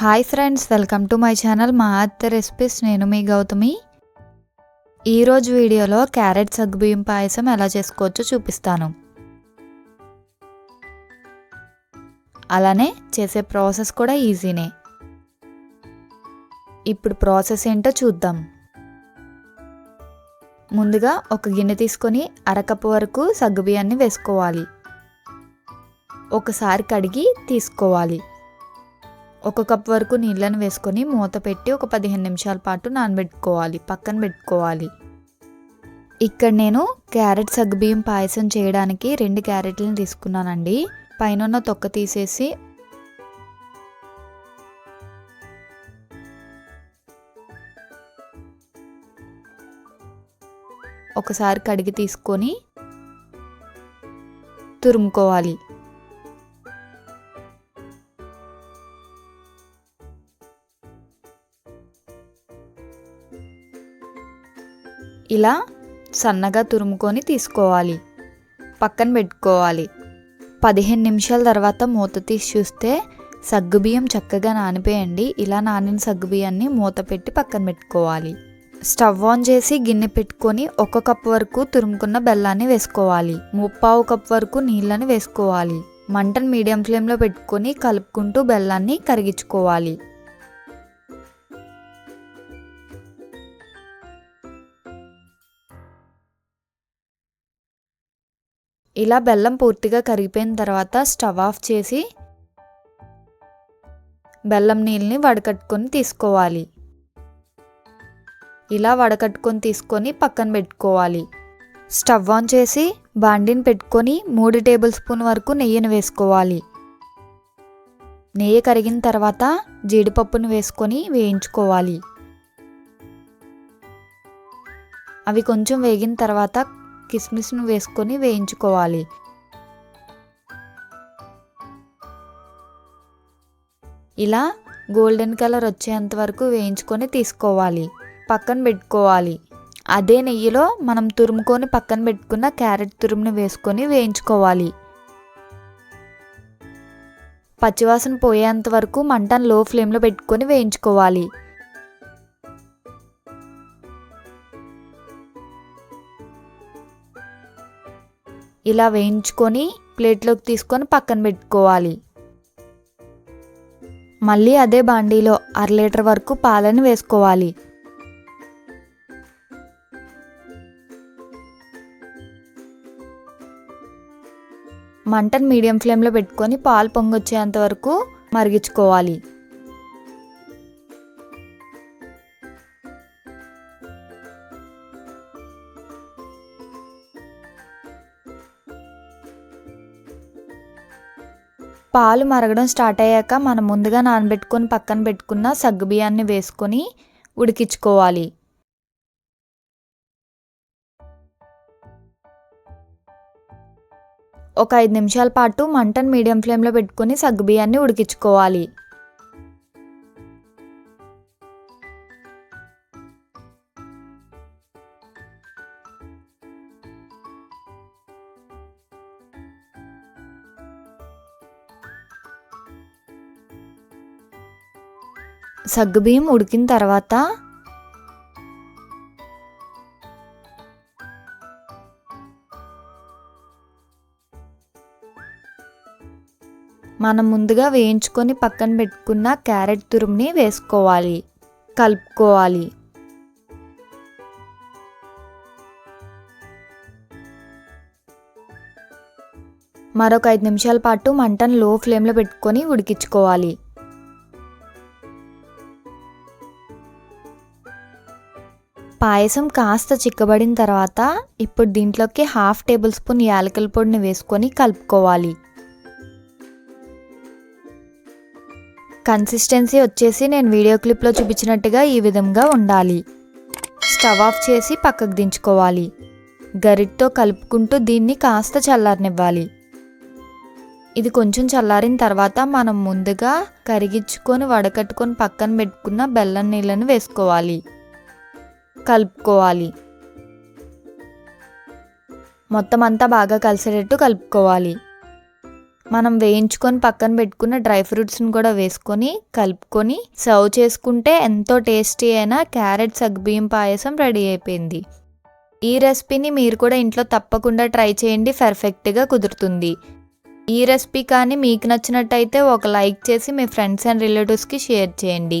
Hi friends welcome to my channel మా అత్త recipes. నేను మీ గౌతమి. ఈరోజు వీడియోలో క్యారెట్ సగ్గుబియ్యం పాయసం ఎలా చేసుకోవచ్చో చూపిస్తాను. అలానే చేసే ప్రాసెస్ కూడా ఈజీనే. ఇప్పుడు ప్రాసెస్ ఏంటో చూద్దాం. ముందుగా ఒక గిన్నె తీసుకొని అరకప్పు వరకు సగ్గుబియ్యాన్ని వేసుకోవాలి. ఒకసారి కడిగి తీసుకోవాలి. ఒక కప్ వరకు నీళ్ళను వేసుకొని మూత పెట్టి ఒక పదిహేను నిమిషాల పాటు నానబెట్టుకోవాలి పక్కన పెట్టుకోవాలి. ఇక్కడ నేను క్యారెట్ సగ్గుబియ్యం పాయసం చేయడానికి రెండు క్యారెట్లను తీసుకున్నానండి. పైన ఉన్న తొక్క తీసేసి ఒకసారి కడిగి తీసుకొని తురుముకోవాలి. ఇలా సన్నగా తురుముకొని తీసుకోవాలి. పక్కన పెట్టుకోవాలి. పదిహేను నిమిషాల తర్వాత మూత తీసి చూస్తే సగ్గుబియ్యం చక్కగా నానిపోయండి. ఇలా నానిన సగ్గుబియ్యాన్ని మూత పెట్టి పక్కన పెట్టుకోవాలి. స్టవ్ ఆన్ చేసి గిన్నె పెట్టుకొని ఒక కప్ వరకు తురుముకున్న బెల్లాన్ని వేసుకోవాలి. ముప్పావు కప్ వరకు నీళ్ళని వేసుకోవాలి. మంటను మీడియం ఫ్లేమ్లో పెట్టుకొని కలుపుకుంటూ బెల్లాన్ని కరిగించుకోవాలి. ఇలా బెల్లం పూర్తిగా కరిగిపోయిన తర్వాత స్టవ్ ఆఫ్ చేసి బెల్లం నీళ్ళని వడకట్టుకొని తీసుకోవాలి. ఇలా వడకట్టుకొని తీసుకొని పక్కన పెట్టుకోవాలి. స్టవ్ ఆన్ చేసి బాండిని పెట్టుకొని మూడు టేబుల్ స్పూన్ వరకు నెయ్యిని వేసుకోవాలి. నెయ్యి కరిగిన తర్వాత జీడిపప్పును వేసుకొని వేయించుకోవాలి. అవి కొంచెం వేగిన తర్వాత కిస్మిస్ను వేసుకొని వేయించుకోవాలి. ఇలా గోల్డెన్ కలర్ వచ్చేంత వరకు వేయించుకొని తీసుకోవాలి. పక్కన పెట్టుకోవాలి. అదే నెయ్యిలో మనం తురుముకొని పక్కన పెట్టుకున్న క్యారెట్ తురుమును వేసుకొని వేయించుకోవాలి. పచ్చివాసన పోయేంత వరకు మంటను లో ఫ్లేమ్లో పెట్టుకొని వేయించుకోవాలి. ఇలా వేయించుకొని ప్లేట్లోకి తీసుకొని పక్కన పెట్టుకోవాలి. మళ్ళీ అదే బాండీలో అర లీటర్ వరకు పాలను వేసుకోవాలి. మంటను మీడియం ఫ్లేమ్లో పెట్టుకొని పాలు పొంగొచ్చేంత వరకు మరిగించుకోవాలి. పాలు మరగడం స్టార్ట్ అయ్యాక మనం ముందుగా నానబెట్టుకొని పక్కన పెట్టుకున్న సగ్గుబియ్యాన్ని వేసుకొని ఉడికించుకోవాలి. ఒక ఐదు నిమిషాల పాటు మంటను మీడియం ఫ్లేమ్లో పెట్టుకొని సగ్గుబియ్యాన్ని ఉడికించుకోవాలి. సగ్గుబియ్యం ఉడికిన తర్వాత మనం ముందుగా వేయించుకొని పక్కన పెట్టుకున్న క్యారెట్ తురుముని వేసుకోవాలి. కలుపుకోవాలి. మరొక ఐదు నిమిషాల పాటు మంటను లో ఫ్లేమ్లో పెట్టుకొని ఉడికించుకోవాలి. పాయసం కాస్త చిక్కబడిన తర్వాత ఇప్పుడు దీంట్లోకి హాఫ్ టేబుల్ స్పూన్ యాలకల పొడిని వేసుకొని కలుపుకోవాలి. కన్సిస్టెన్సీ వచ్చేసి నేను వీడియో క్లిప్లో చూపించినట్టుగా ఈ విధంగా ఉండాలి. స్టవ్ ఆఫ్ చేసి పక్కకు దించుకోవాలి. గరిటతో కలుపుకుంటూ దీన్ని కాస్త చల్లారనివ్వాలి. ఇది కొంచెం చల్లారిన తర్వాత మనం ముందుగా కరిగించుకొని వడకట్టుకొని పక్కన పెట్టుకున్న బెల్లం నీళ్ళని వేసుకోవాలి. కలుపుకోవాలి. మొత్తం అంతా బాగా కలిసేటట్టు కలుపుకోవాలి. మనం వేయించుకొని పక్కన పెట్టుకున్న డ్రై ఫ్రూట్స్ని కూడా వేసుకొని కలుపుకొని సర్వ్ చేసుకుంటే ఎంతో టేస్టీ అయిన క్యారెట్ సగ్గుబియ్యం పాయసం రెడీ అయిపోయింది. ఈ రెసిపీని మీరు కూడా ఇంట్లో తప్పకుండా ట్రై చేయండి పర్ఫెక్ట్గా కుదురుతుంది. ఈ రెసిపీ కానీ మీకు నచ్చినట్టయితే ఒక లైక్ చేసి మీ ఫ్రెండ్స్ అండ్ రిలేటివ్స్కి షేర్ చేయండి.